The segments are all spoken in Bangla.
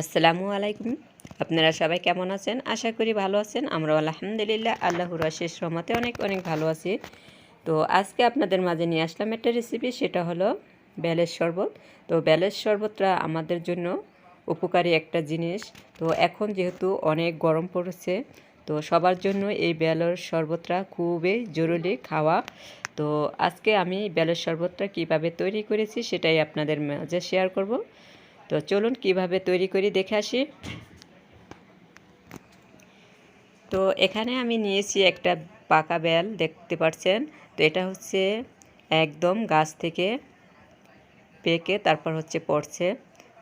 আসসালামু আলাইকুম। আপনারা সবাই কেমন আছেন? আশা করি ভালো আছেন। আমরা আলহামদুলিল্লাহ আল্লাহর শেষ রহমতে অনেক অনেক ভালো আছি। তো আজকে আপনাদের মাঝে নিয়ে আসলাম একটা রেসিপি সেটা হলো বেলের শরবত। তো বেলের শরবতটা আমাদের জন্য উপকারী একটা জিনিস। তো এখন যেহেতু অনেক গরম পড়েছে, তো সবার জন্য এই বেলের শরবতটা খুবই জরুরি খাওয়া। তো আজকে আমি বেলের শরবতটা কীভাবে তৈরি করেছি, সেটাই আপনাদের মাঝে শেয়ার করব। তো চলুন কীভাবে তৈরি করি দেখে আসি। তো এখানে আমি নিয়েছি একটা পাকা বেল দেখতে পাচ্ছেন? তো এটা হচ্ছে একদম গাছ থেকে পেকে, তারপর হচ্ছে পড়ছে।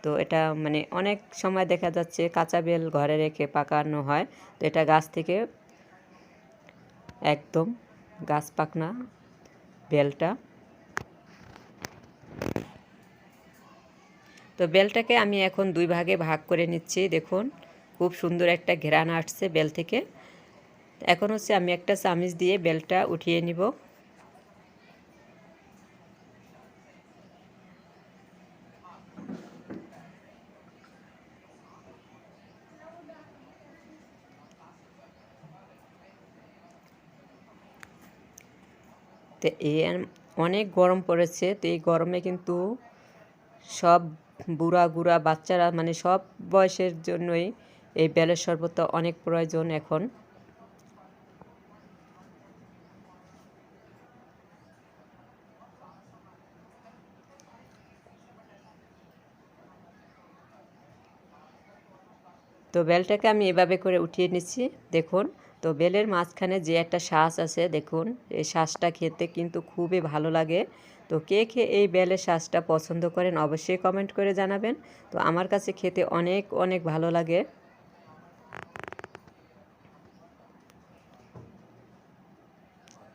তো এটা মানে অনেক সময় দেখা যাচ্ছে কাঁচা বেল ঘরে রেখে পাকানো হয়। তো এটা গাছ থেকে একদম গাছ পাকনা বেলটা তো বেলটাকে আমি এখন দুই ভাগে ভাগ করে নিচ্ছি, দেখুন। খুব সুন্দর একটা ঘেরান আসছে বেল থেকে। এখন হচ্ছে আমি একটা চামিচ দিয়ে বেলটা উঠিয়ে নিব। তো অনেক গরম পড়েছে, তো এই গরমে কিন্তু সব বুড়া গুড়া বাচ্চারা মানে সব বয়সের জন্যই এই বেলের শরবতটা অনেক প্রয়োজন এখন। তো বেলটাকে আমি এভাবে করে উঠিয়ে নিচ্ছি, দেখুন। তো বেলের মাঝখানে যে একটা শ্বাস আছে, দেখুন। এই শ্বাসটা খেতে কিন্তু খুবই ভালো লাগে। তো কে কে এই বেলের শ্বাসটা পছন্দ করেন অবশ্যই কমেন্ট করে জানাবেন। তো আমার কাছে খেতে অনেক অনেক ভালো লাগে।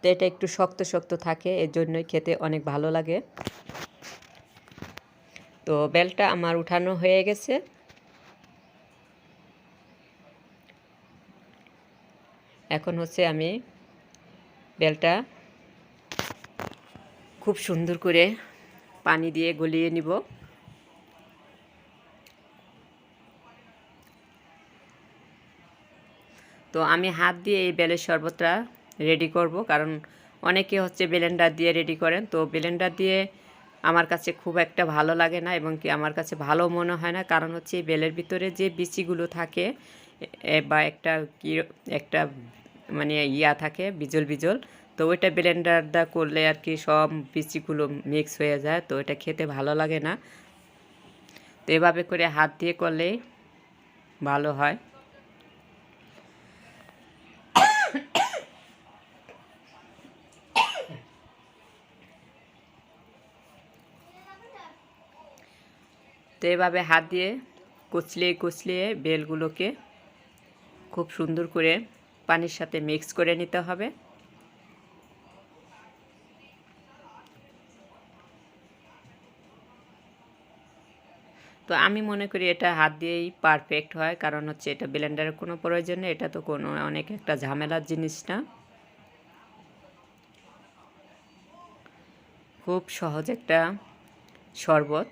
তো এটা একটু শক্ত শক্ত থাকে এর জন্যই খেতে অনেক ভালো লাগে। তো বেলটা আমার উঠানো হয়ে গেছে। এখন হচ্ছে আমি বেলটা খুব সুন্দর করে পানি দিয়ে গলিয়ে নিব। তো আমি হাত দিয়ে এই বেলের শরবতটা রেডি করব, কারণ অনেকে হচ্ছে ব্লেন্ডার দিয়ে রেডি করেন। তো ব্লেন্ডার দিয়ে আমার কাছে খুব একটা ভালো লাগে না এবং কি আমার কাছে ভালো মনে হয় না, কারণ হচ্ছে এই বেলের ভিতরে যে বিচিগুলো থাকে বা একটা কি, একটা মানে ইয়া থাকে, বিজল বিজল তো ওইটা ব্লেন্ডারটা করলে আর কি সব বিচিগুলো মিক্স হয়ে যায়, তো এটা খেতে ভালো লাগে না। তো এভাবে করে হাত দিয়ে করলেই ভালো হয়। তো এভাবে হাত দিয়ে কুচলিয়ে কুচলিয়ে বেলগুলোকে খুব সুন্দর করে পানির সাথে মিক্স করে নিতে হবে। তো আমি মনে করি এটা হাত দিয়েই পারফেক্ট হয়। কারণ হচ্ছে এটা ব্লেন্ডারের কোনো প্রয়োজন নেই, এটা তো কোনো, অনেক একটা ঝামেলার জিনিস না। খুব সহজ একটা শরবত।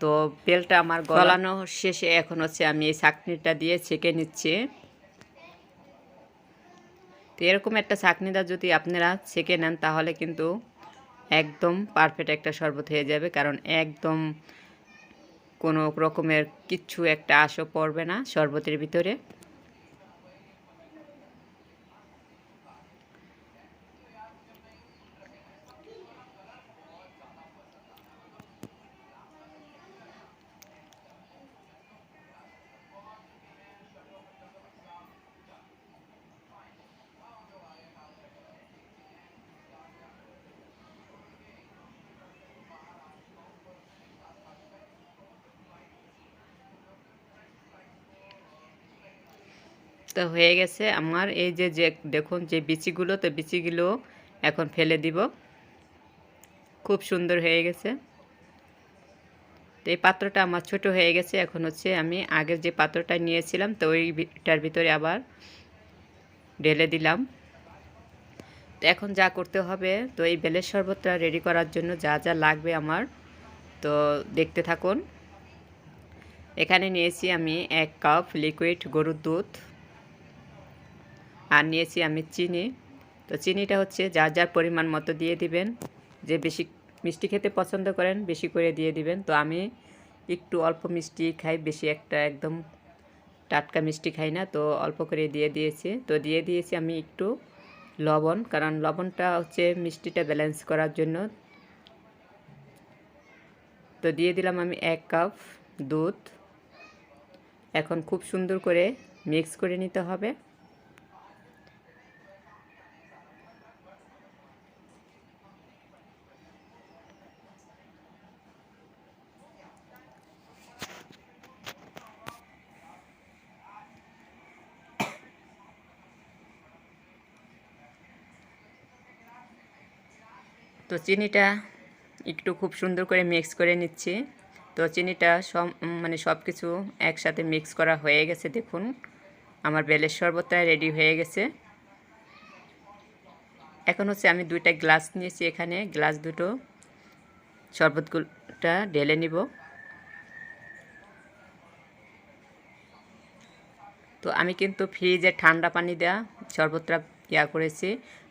তো বেলটা আমার গলানো শেষে এখন হচ্ছে আমি এই চাকনিটা দিয়ে ছেঁকে নিচ্ছি। তো এরকম একটা চাকনিটা যদি আপনারা ছেঁকে নেন তাহলে কিন্তু একদম পারফেক্ট একটা শরবত হয়ে যাবে, কারণ একদম কোনো রকমের কিছু একটা আশো পড়বে না শরবতের ভিতরে। তো হয়ে গেছে আমার। এই যে যে দেখুন যে বিচিগুলো, তো বিচিগুলো এখন ফেলে দিব। খুব সুন্দর হয়ে গেছে। তো এই পাত্রটা আমার ছোট হয়ে গেছে। এখন হচ্ছে আমি আগের যে পাত্রটা নিয়েছিলাম, তো ওইটার ভিতরে আবার ঢেলে দিলাম। তো এখন যা করতে হবে, তো এই বেলের শরবতটা রেডি করার জন্য যা যা লাগবে আমার, তো দেখতে থাকুন। এখানে নিয়েছি আমি এক কাপ লিকুইড গরুর দুধ। আর নিয়েছি আমি চিনি। তো চিনিটা হচ্ছে যার যার পরিমাণ মতো দিয়ে দিবেন। যে বেশি মিষ্টি খেতে পছন্দ করেন, বেশি করে দিয়ে দিবেন। তো আমি একটু অল্প মিষ্টি খাই, বেশি একটা একদম টাটকা মিষ্টি খাই না। তো অল্প করে দিয়ে দিয়েছি। তো দিয়ে দিয়েছি আমি একটু লবণ, কারণ লবণটা হচ্ছে মিষ্টিটা ব্যালেন্স করার জন্য। তো দিয়ে দিলাম আমি এক কাপ দুধ। এখন খুব সুন্দর করে মিক্স করে নিতে হবে। তো চিনিটা একটু খুব সুন্দর করে মিক্স করে নিচ্ছি। তো চিনিটা সব মানে সব কিছু একসাথে মিক্স করা হয়ে গেছে, দেখুন। আমার বেলের শরবতটা রেডি হয়ে গেছে। এখন হচ্ছে আমি দুইটা গ্লাস নিয়েছি এখানে। গ্লাস দুটো শরবতগুলোটা ঢেলে নিব। তো আমি কিন্তু ফ্রিজে ঠান্ডা পানি দেওয়া শরবতটা ইয়া করেছি।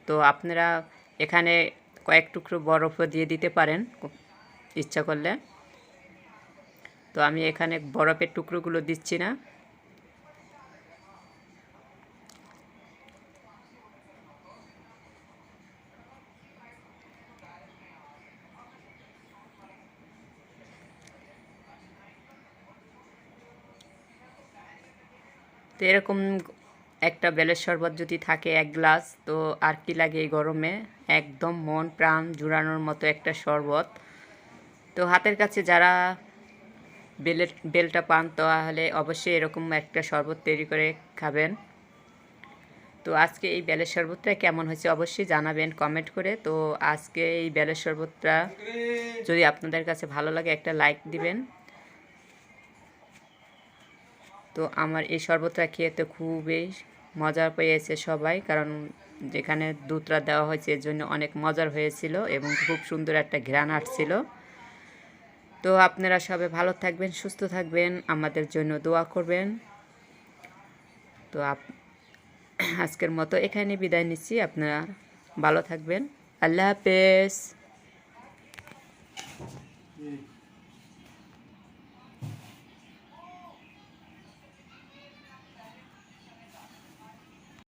তো আপনারা এখানে কয়েক টুকরো বরফও দিয়ে দিতে পারেন ইচ্ছা করলে। তো আমি এখানে বরফের টুকরোগুলো দিচ্ছি না। তো এরকম একটা বেলের শরবত যদি থাকে এক গ্লাস, তো আর কি লাগে এই গরমে? একদম মন, প্রাণ জুড়ানোর মতো একটা শরবত। তো হাতের কাছে যারা বেলের, বেলটা পান তাহলে অবশ্যই এরকম একটা শরবত তৈরি করে খাবেন। তো আজকে এই বেলের শরবতটা কেমন হয়েছে অবশ্যই জানাবেন কমেন্ট করে। তো আজকে এই বেলের শরবতটা যদি আপনাদের কাছে ভালো লাগে একটা লাইক দিবেন। তো আমার এই শরবতটা খেতে খুবই মজা পেয়েছে সবাই, কারণ যেখানে দুধটা দেওয়া হয়েছে এর জন্য অনেক মজার হয়েছিল এবং খুব সুন্দর একটা ঘ্রাণ আসছিল। তো আপনারা সবাই ভালো থাকবেন, সুস্থ থাকবেন, আমাদের জন্য দোয়া করবেন। তো আপ, আজকের মতো এখানে বিদায় নিচ্ছি, আপনারা ভালো থাকবেন। আল্লাহ হাফেজ।